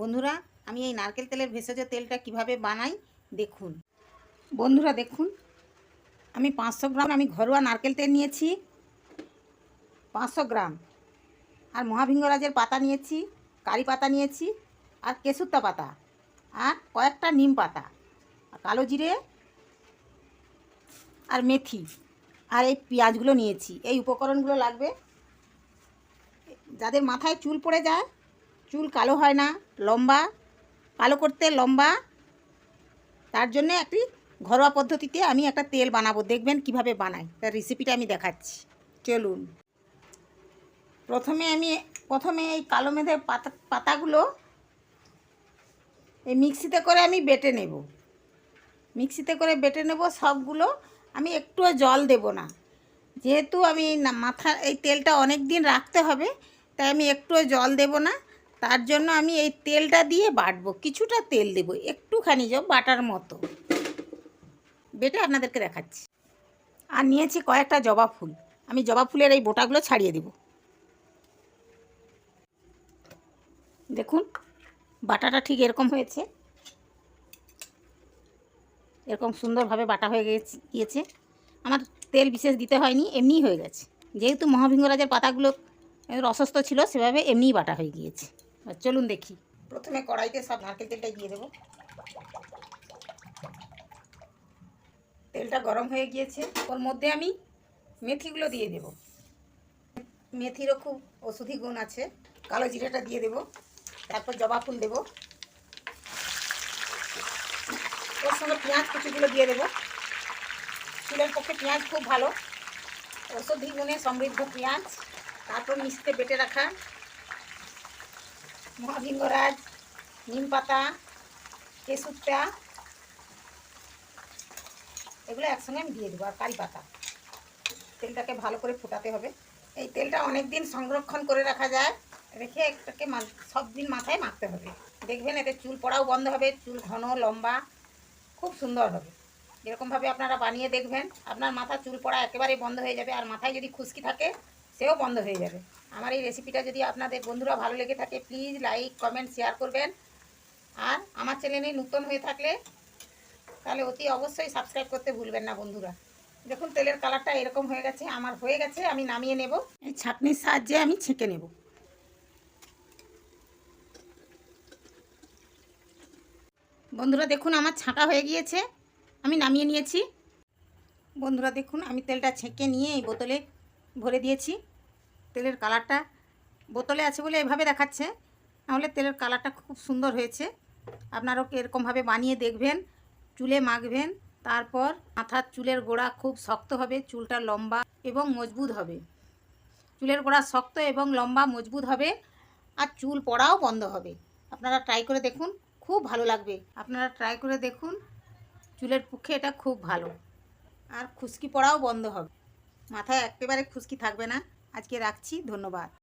বন্ধুরা, আমি এই নারকেল তেলের ভেষজ তেলটা কীভাবে বানাই দেখুন। বন্ধুরা, দেখুন, আমি পাঁচশো গ্রাম, আমি ঘরোয়া নারকেল তেল নিয়েছি, পাঁচশো গ্রাম। আর মহাভিঙ্গরাজের পাতা নিয়েছি, কারি পাতা নিয়েছি, আর কেশুত্তা পাতা, আর কয়েকটা নিম পাতা কালো জিরে, আর মেথি, আর এই পেঁয়াজগুলো নিয়েছি। এই উপকরণগুলো লাগবে, যাদের মাথায় চুল পড়ে যায় চুল কালো হয় না, লম্বা, কালো করতে লম্বা। তার জন্য একটি ঘরোয়া পদ্ধতিতে আমি একটা তেল বানাবো, দেখবেন কীভাবে বানাই তার রেসিপিটা আমি দেখাচ্ছি। চলুন। প্রথমে আমি, প্রথমে এই কালো মেঘের পাতা, পাতাগুলো এই মিক্সিতে করে আমি বেটে নেব। মিক্সিতে করে বেটে নেব সবগুলো। আমি একটুও জল দেব না। যেহেতু আমি মাথা, এই তেলটা অনেক দিন রাখতে হবে, তাই আমি একটুও জল দেব না। তার জন্য আমি এই তেলটা দিয়ে বাটবো, কিছুটা তেল দেব, একটুখানি যে বাটার মতো। বেটে, আপনাদেরকে দেখাচ্ছি। আর নিয়েছি কয়েকটা জবা ফুল। আমি জবা ফুলের এই বোটাগুলো ছাড়িয়ে দেব। দেখুন, বাটাটা ঠিক এরকম হয়েছে। এরকম সুন্দরভাবে বাটা হয়ে গেছে, গিয়েছে। আমার তেল বিশেষ দিতে হয়নি, এমনিই হয়ে গেছে। যেহেতু মহাভিঙ্গরাজের পাতাগুলো এর অসুস্থ ছিল, সেভাবে এমনিই বাটা হয়ে গিয়েছে। চলুন দেখি। প্রথমে কড়াইতে সব নারকেল তেলটা দিয়ে দেবো। তেলটা গরম হয়ে গিয়েছে। ওর মধ্যে আমি মেথিগুলো দিয়ে দেব। মেথিরও খুব ওষুধি গুণ আছে। কালো জিরাটা দিয়ে দেব। তারপর জবা ফুল দেব। ওর সঙ্গে পেঁয়াজ কুচিগুলো দিয়ে দেবো। চুলের পক্ষে পেঁয়াজ খুব ভালো। ওষুধি গুণে সমৃদ্ধ পেঁয়াজ। তারপর মিশতে বেটে রাখা মহাভিঙ্গরাজ নিম পাতা কেশুরটা এগুলো একসঙ্গে আমি দিয়ে দেবো, আর কারি পাতা। তেলটাকে ভালো করে ফোটাতে হবে। এই তেলটা অনেক দিন সংরক্ষণ করে রাখা যায়, রেখে এটাকে সব দিন মাথায় মাখতে হবে। দেখবেন এতে চুল পড়াও বন্ধ হবে, চুল ঘন, লম্বা, খুব সুন্দর হবে। এরকমভাবে আপনারা বানিয়ে দেখবেন, আপনার মাথা চুল পড়া একেবারেই বন্ধ হয়ে যাবে, আর মাথায় যদি খুশকি থাকে সেও বন্ধ হয়ে যাবে। আমার এই রেসিপিটা যদি আপনাদের বন্ধুরা ভালো লেগে থাকে প্লিজ লাইক কমেন্ট শেয়ার করবেন। আর আমার চ্যানেলে নতুন হয়ে থাকলে, তাহলে অতি অবশ্যই সাবস্ক্রাইব করতে ভুলবেন না বন্ধুরা। দেখুন, তেলের কালারটা এরকম হয়ে গেছে, আমার হয়ে গেছে, আমি নামিয়ে নেব। এই ছাঁকনির সাহায্যে আমি ছেঁকে নেব। বন্ধুরা, দেখুন, আমার ছাঁকা হয়ে গিয়েছে, আমি নামিয়ে নিয়েছি। বন্ধুরা, দেখুন, আমি তেলটা ছেঁকে নিয়ে এই বোতলে ভরে দিয়েছি। তেলের কালারটা বোতলে আছে বলে এভাবে দেখাচ্ছে। নাহলে তেলের কালারটা খুব সুন্দর হয়েছে। আপনারাও এরকমভাবে বানিয়ে দেখবেন, চুলে মাখবেন, তারপর মাথার চুলের গোড়া খুব শক্ত হবে, চুলটা লম্বা এবং মজবুত হবে। চুলের গোড়া শক্ত এবং লম্বা মজবুত হবে আর চুল পড়াও বন্ধ হবে। আপনারা ট্রাই করে দেখুন, খুব ভালো লাগবে। আপনারা ট্রাই করে দেখুন, চুলের পক্ষে এটা খুব ভালো। আর খুশকি পড়াও বন্ধ হবে। মাথায় একেবারে খুশকি থাকবে না। আজকে রাখছি ধন্যবাদ।